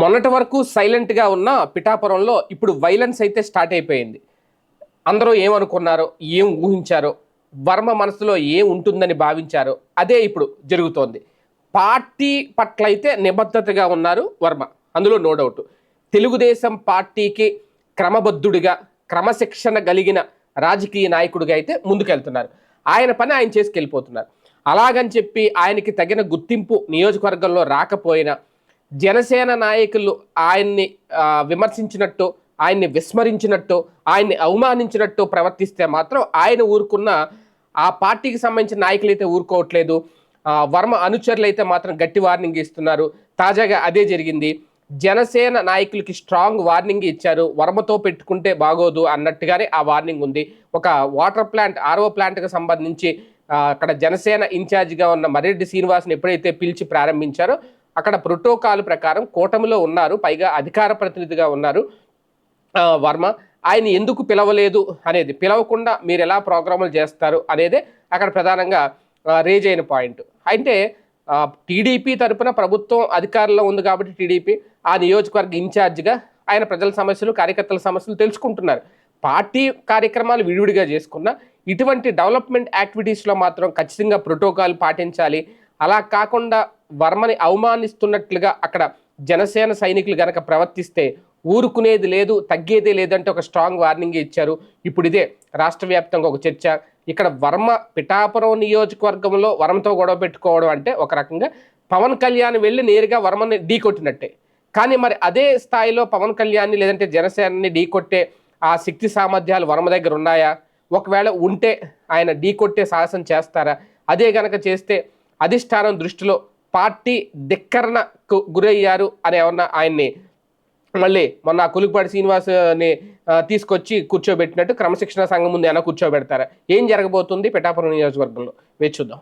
మొన్నటి వరకు సైలెంట్గా ఉన్న పిఠాపురంలో ఇప్పుడు వైలెన్స్ అయితే స్టార్ట్ అయిపోయింది. అందరూ ఏమనుకున్నారో? ఏం ఊహించారో? వర్మ మనసులో ఏం ఉంటుందని భావించారో? అదే ఇప్పుడు జరుగుతోంది. పార్టీ పట్ల అయితే నిబద్ధతగా ఉన్నారు వర్మ. అందులో నో డౌట్ తెలుగుదేశం పార్టీకి క్రమబద్ధుడిగా క్రమశిక్షణ కలిగిన రాజకీయ నాయకుడిగా అయితే ముందుకెళ్తున్నారు. ఆయన పని ఆయన చేసుకెళ్ళిపోతున్నారు. అలాగని చెప్పి ఆయనకి తగిన గుర్తింపు నియోజకవర్గంలో రాకపోయినా జనసేన నాయకులు ఆయన్ని విమర్శించినట్టు ఆయన్ని విస్మరించినట్టు ఆయన్ని అవమానించినట్టు ప్రవర్తిస్తే మాత్రం ఆయన ఊరుకున్న ఆ పార్టీకి సంబంధించిన నాయకులు అయితే ఊరుకోవట్లేదు వర్మ అనుచరులు అయితే మాత్రం గట్టి వార్నింగ్ ఇస్తున్నారు. తాజాగా అదే జరిగింది. జనసేన నాయకులకి స్ట్రాంగ్ వార్నింగ్ ఇచ్చారు. వర్మతో పెట్టుకుంటే బాగోదు అన్నట్టుగానే ఆ వార్నింగ్ ఉంది. ఒక వాటర్ ప్లాంట్ ఆర్ఓ ప్లాంట్కి సంబంధించి అక్కడ జనసేన ఇన్ఛార్జిగా ఉన్న మరెడ్డి శ్రీనివాస్ని ఎప్పుడైతే పిలిచి ప్రారంభించారో అక్కడ ప్రోటోకాల్ ప్రకారం కూటమిలో ఉన్నారు పైగా అధికార ప్రతినిధిగా ఉన్నారు వర్మ. ఆయన ఎందుకు పిలవలేదు అనేది పిలవకుండా మీరు ఎలా ప్రోగ్రాములు చేస్తారు అనేదే అక్కడ ప్రధానంగా రేజ్ అయిన పాయింట్. అయితే టీడీపీ తరపున ప్రభుత్వం అధికారంలో ఉంది కాబట్టి టీడీపీ ఆ నియోజకవర్గ ఇన్ఛార్జిగా ఆయన ప్రజల సమస్యలు కార్యకర్తల సమస్యలు తెలుసుకుంటున్నారు. పార్టీ కార్యక్రమాలు విడివిడిగా చేసుకున్న ఇటువంటి డెవలప్మెంట్ యాక్టివిటీస్లో మాత్రం ఖచ్చితంగా ప్రోటోకాల్ పాటించాలి. అలా కాకుండా వర్మని అవమానిస్తున్నట్లుగా అక్కడ జనసేన సైనికులు గనక ప్రవర్తిస్తే ఊరుకునేది లేదు తగ్గేదే లేదంటే ఒక స్ట్రాంగ్ వార్నింగ్ ఇచ్చారు. ఇప్పుడు ఇదే రాష్ట్ర వ్యాప్తంగా ఒక చర్చ. ఇక్కడ వర్మ పిఠాపురం నియోజకవర్గంలో వర్మతో గొడవ పెట్టుకోవడం అంటే ఒక రకంగా పవన్ కళ్యాణ్ వెళ్ళి నేరుగా వర్మని ఢీకొట్టినట్టే కానీ మరి అదే స్థాయిలో పవన్ కళ్యాణ్ని లేదంటే జనసేనని ఢీకొట్టే ఆ శక్తి సామర్థ్యాలు వర్మ దగ్గర ఉన్నాయా? ఒకవేళ ఉంటే ఆయన ఢీకొట్టే సాహసం చేస్తారా? అదే గనక చేస్తే అధిష్టానం దృష్టిలో పార్టీ ధిక్కరణకు గురయ్యారు అని ఏమన్నా ఆయన్ని మళ్ళీ మొన్న ఆ కులుగుపాటి శ్రీనివాస్ని తీసుకొచ్చి కూర్చోబెట్టినట్టు క్రమశిక్షణ సంఘం ముందు ఏమైనా కూర్చోబెడతారా? ఏం జరగబోతుంది పిఠాపురం నియోజకవర్గంలో? వేచి చూద్దాం.